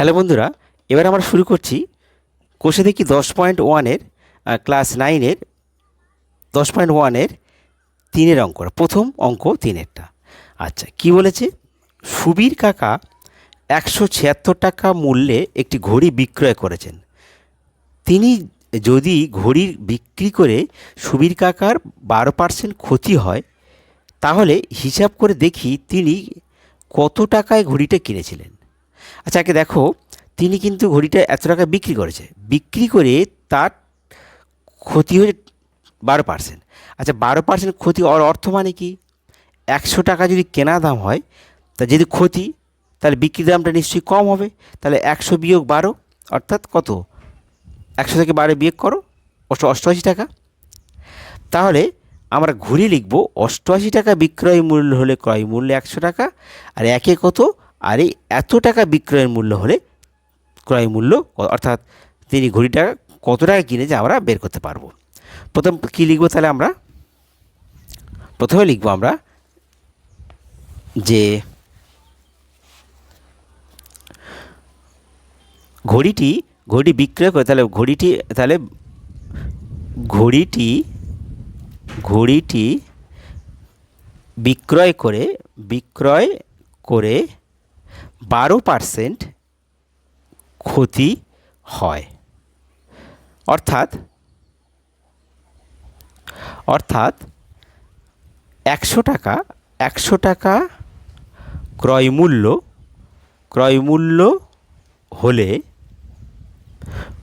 Hello বন্ধুরা, এবার আমরা শুরু করছি কোষে দেখি দশ পয়েন্ট ওয়ানের ক্লাস নাইনের, দশ পয়েন্ট ওয়ানের তিনের অঙ্ক, প্রথম অঙ্ক তিনেরটা। আচ্ছা কি বলেছে? সুবীর কাকা একশো ছিয়াত্তর টাকা মূল্যে একটি ঘড়ি বিক্রয় করেছেন। তিনি যদি ঘড়ি বিক্রি করে সুবীর কাকার বারো পার্সেন্ট ক্ষতি হয়, তাহলে হিসাব করে দেখি তিনি কত টাকায় ঘড়িটা কিনেছিলেন। আচ্ছা আগে দেখো, তিনি কিন্তু ঘড়িটা এত টাকা বিক্রি করেছে। বিক্রি করে তার ক্ষতি হয়েছে বারো পার্সেন্ট আচ্ছা বারো পার্সেন্ট ক্ষতি ওর অর্থ মানে কি? একশো টাকা যদি কেনা দাম হয়, তা যদি ক্ষতি, তাহলে বিক্রি দামটা নিশ্চয়ই কম হবে। তাহলে একশো বিয়োগ বারো, অর্থাৎ কত? একশো থেকে বারো বিয়োগ করো, অষ্ট অষ্টআশি টাকা। তাহলে আমরা ঘুরে লিখব, অষ্টআশি টাকা বিক্রয় মূল্য হলে ক্রয় মূল্য একশো টাকা, আর একে কত? আর এই এত টাকা বিক্রয়ের মূল্য হলে ক্রয় মূল্য, অর্থাৎ তিনি ঘড়িটা কত টাকা কিনেছে আমরা বের করতে পারব। প্রথম কী লিখব তাহলে আমরা? প্রথমে লিখব আমরা যে ঘড়িটি ঘড়ি বিক্রয় করে তাহলে ঘড়িটি তাহলে ঘড়িটি ঘড়িটি বিক্রয় করে বিক্রয় করে বারো পার্সেন্ট ক্ষতি হয়। অর্থাৎ অর্থাৎ একশো টাকা একশো টাকা ক্রয় মূল্য ক্রয় মূল্য হলে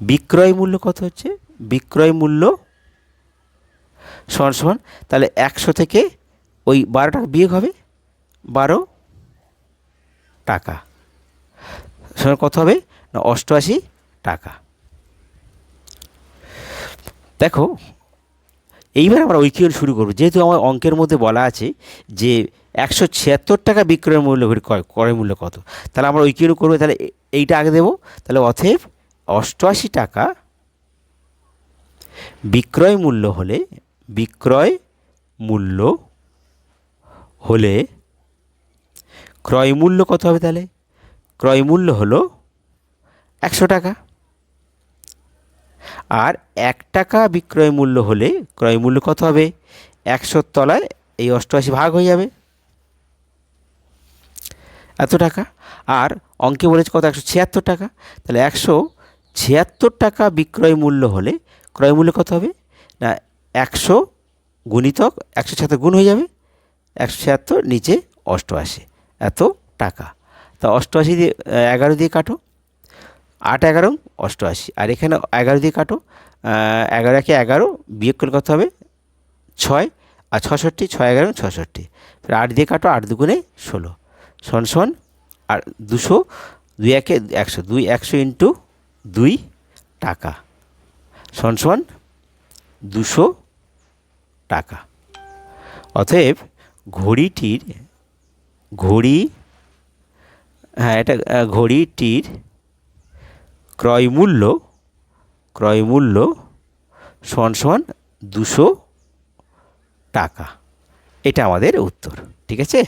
বিক্রয় মূল্য কত হচ্ছে? বিক্রয় মূল্য সমান সমান, তাহলে একশো থেকে ওই বারো টাকা বিয়োগ হবে বারো টাকা। সমান কত হবে? না, অষ্টআশি টাকা। দেখো, এইবার আমরা ঐকিয়ন শুরু করব। যেহেতু আমার অঙ্কের মধ্যে বলা আছে যে একশো ছিয়াত্তর টাকা বিক্রয় মূল্য ক্রয় মূল্য কত? তাহলে আমরা ঐকিয়ন করব, তাহলে এইটা আগে দেবো। তাহলে অথব অষ্টআশি টাকা বিক্রয় মূল্য হলে, বিক্রয় মূল্য হলে ক্রয় মূল্য কত হবে তাহলে? ক্রয় মূল্য হলো একশো টাকা। আর এক টাকা বিক্রয় মূল্য হলে ক্রয় মূল্য কত হবে? একশোর তলায় এই অষ্টআশি ভাগ হয়ে যাবে। এত টাকা। আর অঙ্কে বলেছে কত? একশো ছিয়াত্তর টাকা। তাহলে একশো ছিয়াত্তর টাকা বিক্রয় মূল্য হলে ক্রয় মূল্য কত হবে? না, একশো গুণিতক একশো ছিয়াত্তর গুণ হয়ে যাবে। একশো ছিয়াত্তর নিচে অষ্টআশি। এত টাকা। তা অষ্টআশি দিয়ে এগারো দিয়ে কাটো। আট এগারো, অষ্টআশি। আর এখানে এগারো দিয়ে কাটো। এগারো একে এগারো, বিয়োগ করে কত হবে? ছয়। আর ছষট্টি, ছয় এগারো, ছষট্টি। আট দিয়ে কাটো, আট দুগুণে ষোলো। সন সন আর দুশো, দুই একে একশো। দুই একশো ইন্টু দুই টাকা। সন সন দুশো টাকা। অতএব ঘড়িটির, ঘড়ি হ্যাঁ এটা ঘড়িটির ক্রয় মূল্য ক্রয় মূল্য সমান সমান দুশো টাকা। এটা আমাদের উত্তর, ঠিক আছে?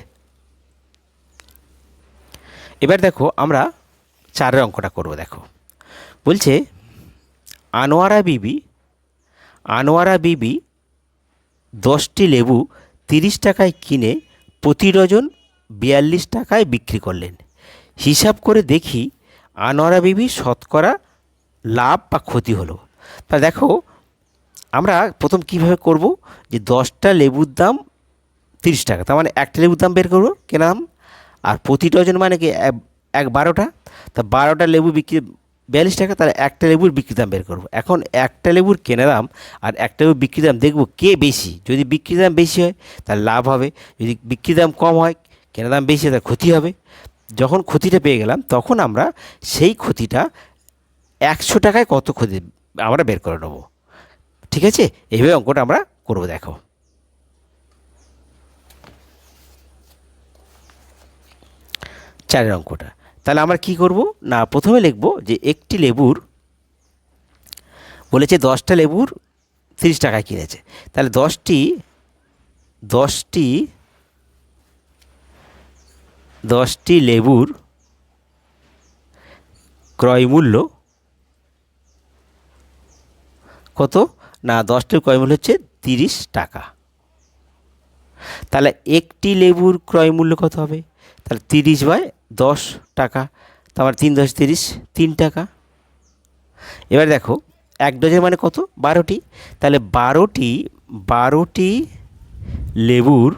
এবার দেখো, আমরা চারের অঙ্কটা করব, দেখো। বলছে, আনোয়ারা বিবি আনোয়ারা বিবি দশটি লেবু তিরিশ টাকায় কিনে প্রতি ডজন বিয়াল্লিশ টাকায় বিক্রি করলেন। হিসাব করে দেখি আনোয়ারা বিবি শতকরা লাভ বা ক্ষতি হলো। তা দেখো, আমরা প্রথম কীভাবে করব যে দশটা লেবুর দাম তিরিশ টাকা, তার মানে একটা লেবুর দাম বের করব, কেনা দাম। আর প্রতি ডজন মানে কি এক- এক বারোটা? তা বারোটা লেবু বিক্রি, বিয়াল্লিশ টাকা, তাহলে একটা লেবুর বিক্রি দাম বের করব। এখন একটা লেবুর কেনা দাম আর একটা লেবুর বিক্রি দাম দেখব কে বেশি। যদি বিক্রি দাম বেশি হয়, তাহলে লাভ হবে। যদি বিক্রি দাম কম হয়, কেনা দাম বেশি হয়, তাহলে ক্ষতি হবে। যখন ক্ষতিটা পেয়ে গেলাম, তখন আমরা সেই ক্ষতিটা একশো টাকায় কত ক্ষতি আমরা বের করে নেব। ঠিক আছে? এইভাবে অঙ্কটা আমরা করব, দেখো। চারের অঙ্কটা। তাহলে আমরা কি করব? না, প্রথমে লিখব যে একটি লেবুর বলেছে দশটা লেবুর তিরিশ টাকায় কিনেছে। তাহলে দশটি দশটি দশটি লেবুর ক্রয় মূল্য কত? না দশটির ক্রয় মূল্য হচ্ছে তিরিশ টাকা। তাহলে একটি লেবুর ক্রয় মূল্য কত হবে? তাহলে তিরিশ বাই দশ টাকা। তারপর তিন দশ তিরিশ, তিন টাকা। এবার দেখো, এক ডজন মানে কত? বারোটি। তাহলে বারোটি বারোটি লেবুর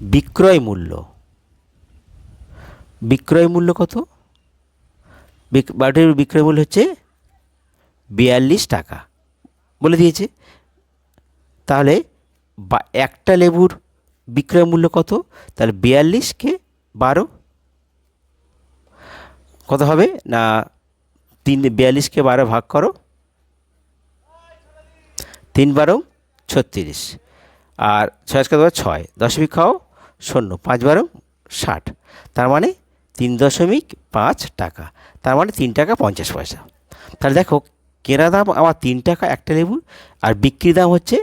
বিক্রয় মূল্য বিক্রয় মূল্য কত? বারোটির বিক্রয় মূল্য হচ্ছে বিয়াল্লিশ টাকা। বলে দিয়েছে। তাহলে বা একটা লেবুর বিক্রয় মূল্য কত? তাহলে বিয়াল্লিশকে বারো। কত হবে? না, তিন বিয়াল্লিশকে বারো ভাগ করো। তিন বারো ছত্রিশ। আর ছয় দেওয়া ছয়। দশমিক খাও শূন্য। পাঁচ বারো ষাট। তার মানে তিন দশমিক পাঁচ টাকা। তার মানে তিন টাকা পঞ্চাশ পয়সা। তাহলে দেখো, কেনা দাম আমার তিন টাকা একটা লেবুর আর বিক্রি দাম হচ্ছে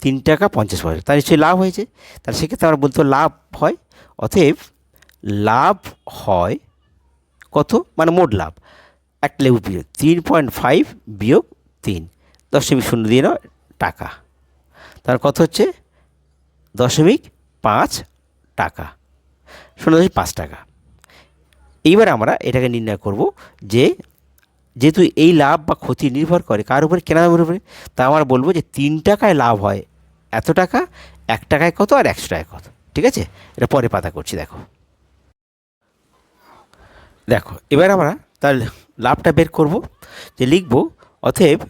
তিন টাকা পঞ্চাশ পয়সা। তার নিশ্চয়ই লাভ হয়েছে। তাহলে সেক্ষেত্রে আমরা বলতে লাভ হয়, অতএব লাভ হয় কত? মানে মোট লাভ। একটা লেবু বিয়োগ তিন পয়েন্ট ফাইভ বিয়োগ তিন। দশমিক শূন্য দিয়ে নাও টাকা। তার কত হচ্ছে? দশমিক পাঁচ টাকা। শূন্য দশমিক পাঁচ টাকা। এইবার আমরা এটাকে নির্ণয় করব যে যেহেতু এই লাভ বা ক্ষতি নির্ভর করে কার উপরে কেনা দামের উপরে, তা আমরা বলব যে তিন টাকায় লাভ হয় এত টাকা, এক টাকায় কত আর একশো টাকায় কত, ঠিক আছে? এটা পরে পাতা করছি, দেখো। দেখো, এবার আমরা তার লাভটা বের করব যে লিখব, অতএব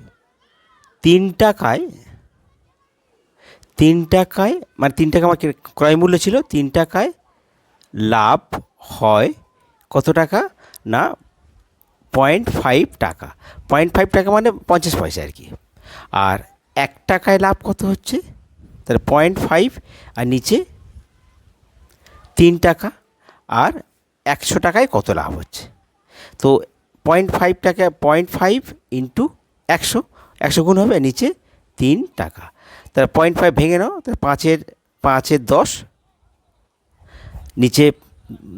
তিন টাকায় তিন টাকায় মানে তিন টাকা আমার ক্রয় মূল্য ছিল? তিন টাকায় লাভ হয় কত টাকা? না পয়েন্ট ফাইভ টাকা। পয়েন্ট ফাইভ টাকা মানে পঞ্চাশ পয়সা আর কি। আর এক টাকায় লাভ কত হচ্ছে? তাহলে পয়েন্ট ফাইভ আর নিচে তিন টাকা। আর একশো টাকায় কত লাভ হচ্ছে? তো পয়েন্ট ফাইভ টাকা পয়েন্ট ফাইভ ইন্টু একশো। একশো গুণ হবে নিচে তিন টাকা। তাহলে পয়েন্ট ফাইভ ভেঙে নাও, তাহলে পাঁচের পাঁচের দশ। নিচে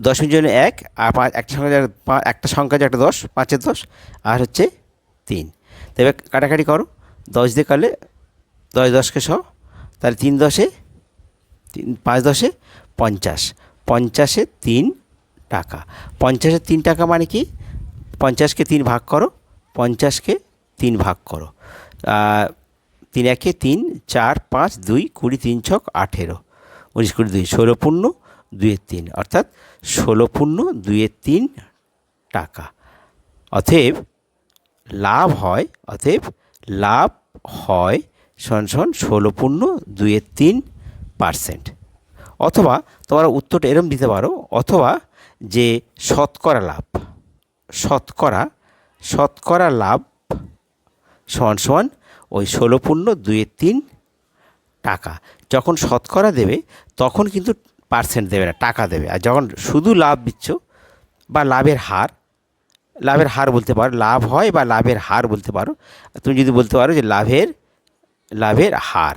দশমিক জন্য এক, আর পাঁচ, একটা সংখ্যা একটা সংখ্যা যে একটা দশ, পাঁচের দশ, আর হচ্ছে তিন। তো এবার কাটাকাটি করো। দশ দিয়ে কাটলে দশ দশকে সহ, তাহলে তিন দশে তিন, পাঁচ দশে পঞ্চাশ। পঞ্চাশে তিন টাকা। পঞ্চাশে তিন টাকা মানে কি? পঞ্চাশকে তিন ভাগ করো। পঞ্চাশকে তিন ভাগ করো। তিন একে তিন, চার, পাঁচ, দুই, কুড়ি, তিন, ছক, আঠেরো। উনিশ, কুড়ি, দুই, ষোলো পূর্ণ দুইয়ের তিন, অর্থাৎ ষোলো পূর্ণ দুইয়ের তিন টাকা। অতএব লাভ হয়, অতএব লাভ হয় সন সন ষোলো পূর্ণ দুইয়ের তিন পার্সেন্ট। অথবা তোমরা উত্তরটা এরম দিতে পারো, অথবা যে শতকরা লাভ, শতকরা শতকরা লাভ সমান সমান ওই ষোলো পূর্ণ দুইয়ের তিন টাকা। যখন শতকরা দেবে, তখন কিন্তু পার্সেন্ট দেবে না, টাকা দেবে। আর যখন শুধু লাভ দিচ্ছ বা লাভের হার লাভের হার বলতে পারো, লাভ হয় বা লাভের হার বলতে পারো, তুমি যদি বলতে পারো যে লাভের লাভের হার,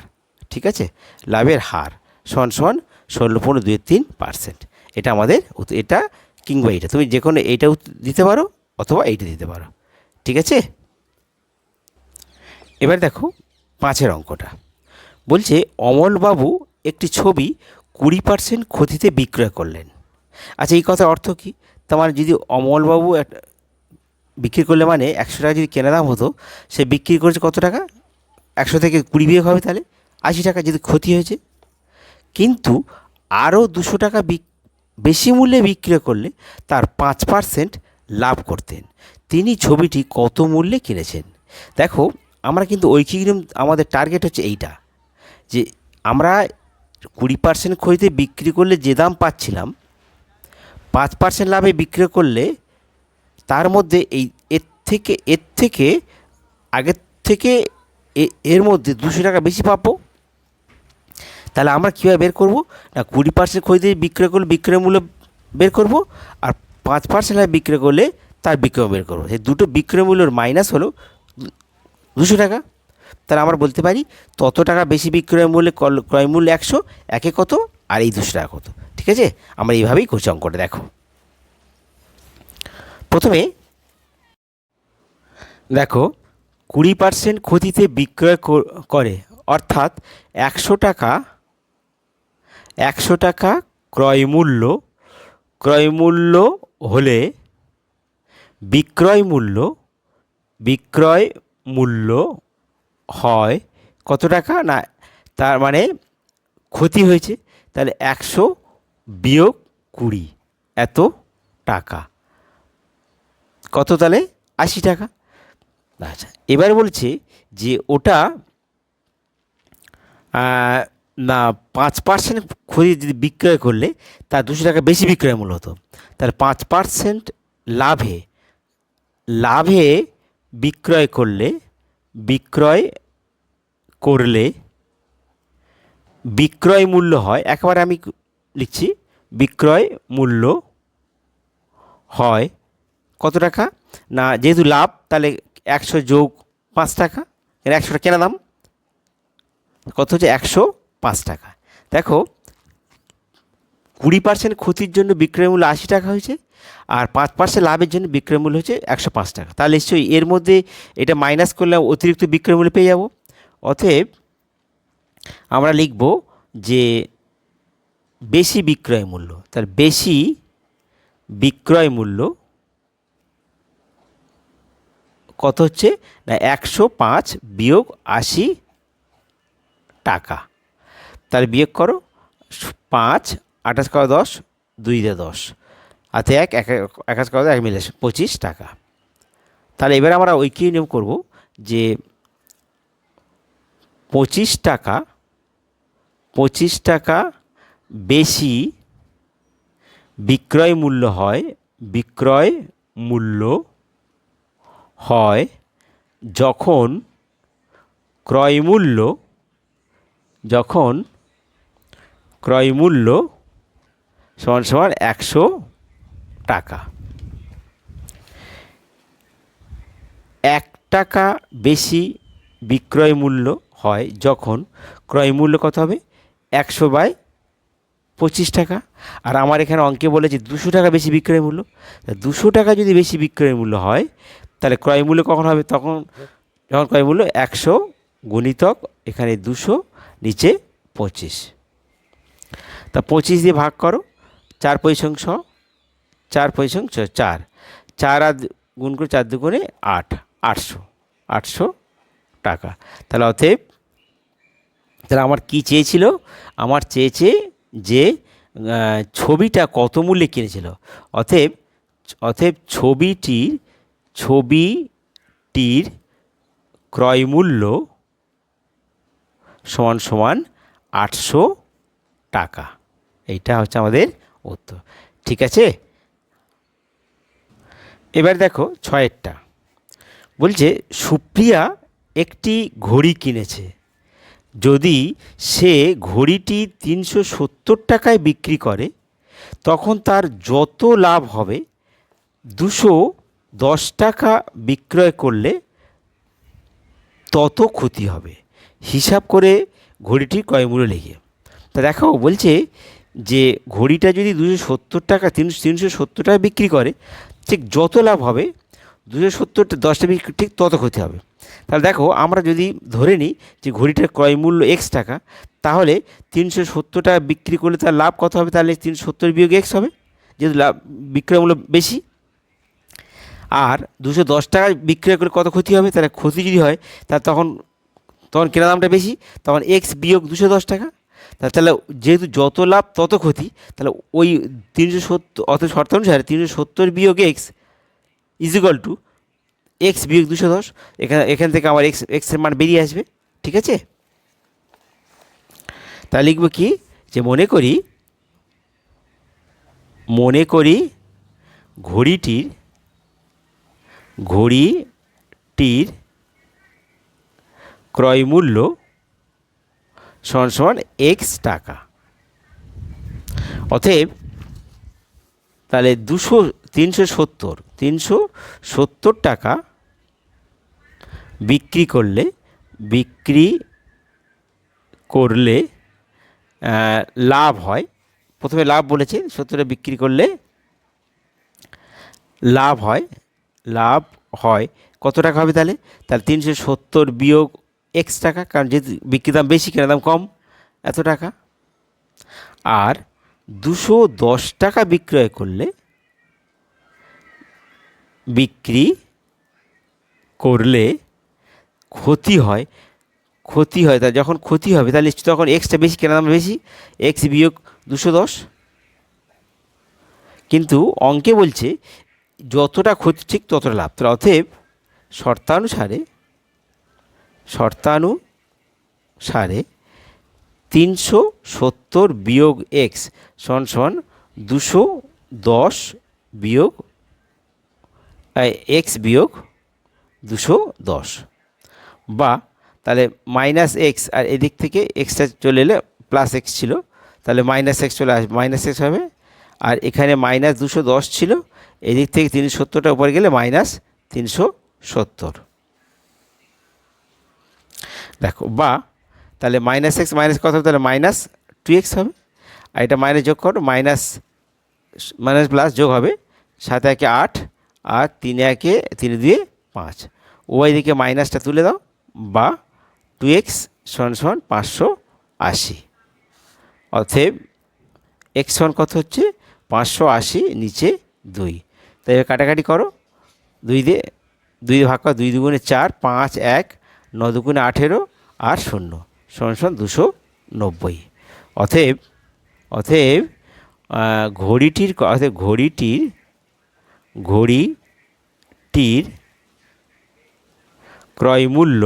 ঠিক আছে? লাভের হার, সমান সমান ষোলো পনেরো দুই তিন পার্সেন্ট এটা আমাদের এটা কিংবা এটা তুমি যে কোনো এইটাও দিতে পারো অথবা এইটা দিতে পারো। ঠিক আছে? এবার দেখো পাঁচের অঙ্কটা। বলছে অমলবাবু একটি ছবি কুড়ি পার্সেন্ট ক্ষতিতে বিক্রয় করলেন। আচ্ছা এই কথার অর্থ কী? তোমার যদি অমলবাবু একটা বিক্রি করলে মানে একশো টাকা যদি কেনা দাম হতো, সে বিক্রি করেছে কত টাকা? একশো থেকে কুড়ি বিয়োগ হবে তাহলে? আশি টাকা যদি ক্ষতি হয়েছে। কিন্তু আরও দুশো টাকা বেশি মূল্যে বিক্রয় করলে তার পাঁচ পার্সেন্ট লাভ করতেন। তিনি ছবিটি কত মূল্যে কিনেছেন? দেখো, আমরা কিন্তু ঐকিক আমাদের টার্গেট হচ্ছে এইটা, যে আমরা কুড়ি পার্সেন্ট খরিদে বিক্রি করলে যে দাম পাচ্ছিলাম, পাঁচ পার্সেন্ট লাভে বিক্রি করলে তার মধ্যে এই, এর থেকে এর থেকে, আগের থেকে এর মধ্যে দুশো টাকা বেশি পাবো। তাহলে আমরা কীভাবে বের করব? না, কুড়ি পার্সেন্ট খরিদে বিক্রয় করলে বিক্রয় মূল্য বের করব, আর পাঁচ পার্সেন্ট লাভে বিক্রয় করলে তার বিক্রয় বের করব। সেই দুটো বিক্রয় মূল্যর মাইনাস হলো দুশো টাকা। তাহলে আমরা বলতে পারি তত টাকা বেশি বিক্রয় মূল্যে ক্রয় মূল্য একশো, একে কত? আর এই দুশো টাকা কত? ঠিক আছে? আমরা এইভাবেই করছি অঙ্কটা দেখো। প্রথমে দেখো, কুড়ি পার্সেন্ট ক্ষতিতে বিক্রয় করে, অর্থাৎ একশো টাকা একশো টাকা ক্রয় মূল্য ক্রয় মূল্য হলে বিক্রয় মূল্য বিক্রয় মূল্য হয় কত টাকা? না, তার মানে ক্ষতি হয়েছে। তাহলে একশো বিয়োগ কুড়ি, এত টাকা। কত তাহলে? আশি টাকা। আচ্ছা এবার বলছে যে ওটা না, পাঁচ পার্সেন্ট ক্ষতি যদি বিক্রয় করলে, তার দুশো টাকা বেশি বিক্রয় মূল্য হতো। তাহলে পাঁচ পার্সেন্ট লাভে লাভে বিক্রয় করলে বিক্রয় করলে বিক্রয় মূল্য হয়, একেবারে আমি লিখছি, বিক্রয় মূল্য হয় কত টাকা? না, যেহেতু লাভ, তাহলে একশো যোগ পাঁচ টাকা, এর একশোটা কেনা দাম। কত হচ্ছে? একশো পাঁচ টাকা। দেখো, কুড়ি পার্সেন্ট ক্ষতির জন্য বিক্রয় মূল্য আশি টাকা হয়েছে আর পাঁচ পার্সেন্ট লাভের জন্য বিক্রয় মূল্য হচ্ছে একশো পাঁচ টাকা। তাহলে নিশ্চয়ই এর মধ্যে এটা মাইনাস করলে অতিরিক্ত বিক্রয় মূল্য পেয়ে যাব। অতএব আমরা লিখব যে বেশি বিক্রয় মূল্য তার বেশি বিক্রয় মূল্য কত হচ্ছে? না, একশো পাঁচ বিয়োগ আশি টাকা। তাহলে বিয়োগ করো, পাঁচ, আঠাশ করো দশ, দুই দশ। হাতে এক এক একাশ করো এক মিলে পঁচিশ টাকা। তাহলে এবার আমরা ওই কী নিয়ম করব যে পঁচিশ টাকা পঁচিশ টাকা বেশি বিক্রয় মূল্য হয়, বিক্রয় মূল্য হয় যখন ক্রয় মূল্য, যখন ক্রয় মূল্য সমান সমান একশো টাকা। এক টাকা বেশি বিক্রয় মূল্য হয় যখন ক্রয় মূল্য কত হবে? একশো বাই পঁচিশ টাকা। আর আমার এখানে অঙ্কে বলেছে দুশো টাকা বেশি বিক্রয় মূল্য। দুশো টাকা যদি বেশি বিক্রয় মূল্য হয়, তাহলে ক্রয় মূল্য কখন হবে? তখন যখন ক্রয় মূল্য একশো গুণিতক এখানে দুশো, নিচে পঁচিশ। তা পঁচিশ দিয়ে ভাগ করো, চার পয়সংশ চার পয়সংশ চার। চার আর গুণ করে চার দুগুণে আট, আটশো আটশো টাকা। তাহলে অতএব, তাহলে আমার কি চেয়েছিল? আমার চেয়েছে যে ছবিটা কত মূল্যে কিনেছিল? অতএব অতএব ছবিটির ছবিটির ক্রয় মূল্য সমান সমান আটশো টাকা। এইটা হচ্ছে আমাদের উত্তর। ঠিক আছে? এবার দেখো ছয়েরটা। বলছে, সুপ্রিয়া একটি ঘড়ি কিনেছে। যদি সে ঘড়িটি তিনশো সত্তর টাকায় বিক্রি করে, তখন তার যত লাভ হবে, দুশো দশ টাকা বিক্রয় করলে তত ক্ষতি হবে। হিসাব করে ঘড়িটির ক্রয়মূল্য লেগে তা দেখো বলছে যে ঘড়িটা যদি দুশো সত্তর টাকা, তিনশো তিনশো সত্তর টাকা বিক্রি করে ঠিক যত লাভ হবে, দুশো সত্তরটা দশটা বিক্রি ঠিক তত ক্ষতি হবে। তাহলে দেখো, আমরা যদি ধরে নিই যে ঘড়িটার ক্রয় মূল্য এক্স টাকা, তাহলে তিনশো সত্তর টাকা বিক্রি করলে তার লাভ কত হবে? তাহলে তিনশো সত্তর বিয়োগ এক্স হবে, যেহেতু লাভ, বিক্রয় মূল্য বেশি। আর দুশো দশ টাকায় বিক্রয় করে কত ক্ষতি হবে? তাহলে ক্ষতি যদি হয় তা তখন তখন কেনা দামটা বেশি, তখন এক্স বিয়োগ দুশো দশ টাকা। তাহলে যেহেতু যত লাভ, তত ক্ষতি, তাহলে ওই তিনশো সত্তর অত শর্ত অনুসারে তিনশো সত্তর বিয়োগ এক্স ইজিক্যাল টু এক্স বিয়োগ দুশো দশ, এখানে, এখান থেকে আমার এক্স এক্সের মান বেরিয়ে আসবে, ঠিক আছে? তা লিখব কি? যে মনে করি মনে করি ঘড়িটির ঘড়িটির ক্রয় মূল্য সমান সমান এক্স টাকা। অতএব, তাহলে দুশো, তিনশো সত্তর তিনশো সত্তর টাকা বিক্রি করলে বিক্রি করলে লাভ হয়। প্রথমে লাভ বলেছে, সত্তরে বিক্রি করলে লাভ হয় লাভ হয়। কত টাকা হবে তাহলে? তাহলে তিনশো সত্তর বিয়োগ এক্স টাকা, কারণ যেহেতু বিক্রি দাম বেশি কেনা দাম কম, এত টাকা। আর দুশো দশ টাকা বিক্রয় করলে বিক্রি করলে ক্ষতি হয় ক্ষতি হয়। তা যখন ক্ষতি হবে, তাহলে তখন এক্সটা বেশি কেনা দাম বেশি এক্স বিয়োগ দুশো দশ। কিন্তু অঙ্কে বলছে, যতটা ক্ষতি ঠিক ততটা লাভ। তাহলে অতএব শর্তানুসারে শর্তানুসারে তিনশো সত্তর বিয়োগ এক্স সমান সমান দুশো দশ বিয়োগ এক্স বিয়োগ দুশো দশ। বা তাহলে মাইনাস এক্স আর এদিক থেকে এক্সটা চলে এলে প্লাস এক্স ছিল, তাহলে মাইনাস এক্স চলে আসবে, মাইনাস এক্স হবে। আর এখানে মাইনাস দুশো দশ ছিল, এদিক থেকে তিনশো সত্তরটা উপরে গেলে মাইনাস তিনশো সত্তর। দেখো, বা তাহলে মাইনাস এক্স মাইনাস কত হবে? তাহলে মাইনাস টু এক্স হবে। আর এটা মাইনাস যোগ করো মাইনাস মাইনাস প্লাস যোগ হবে সাত একে আট আর তিন একে তিন দিয়ে পাঁচ। ওই দিকে মাইনাসটা তুলে দাও, বা টু এক্স সমান সমান পাঁচশো আশি। অতএব এক্স সমান কত হচ্ছে? পাঁচশো আশি নিচে দুই। তাই কাটাকাটি করো, দুই দিয়ে, দুই ভাগ করো, দুই দুগুণে চার, পাঁচ, এক ন দুগুণে আঠেরো আর শূন্য সমান দুশো নব্বই। অতএব অতএব ঘড়িটির অতএব ঘড়িটির ঘড়িটির ক্রয় মূল্য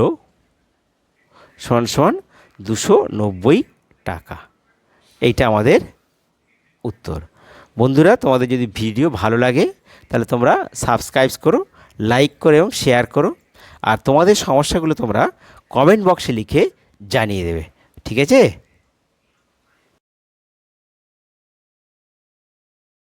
সমান সমান দুশো নব্বই টাকা। এইটা আমাদের উত্তর। বন্ধুরা, তোমাদের যদি ভিডিও ভালো লাগে, তাহলে তোমরা সাবস্ক্রাইব করো লাইক করো এবং শেয়ার করো। আর তোমাদের সমস্যাগুলো তোমরা কমেন্ট বক্সে লিখে জানিয়ে দেবে ঠিক আছে?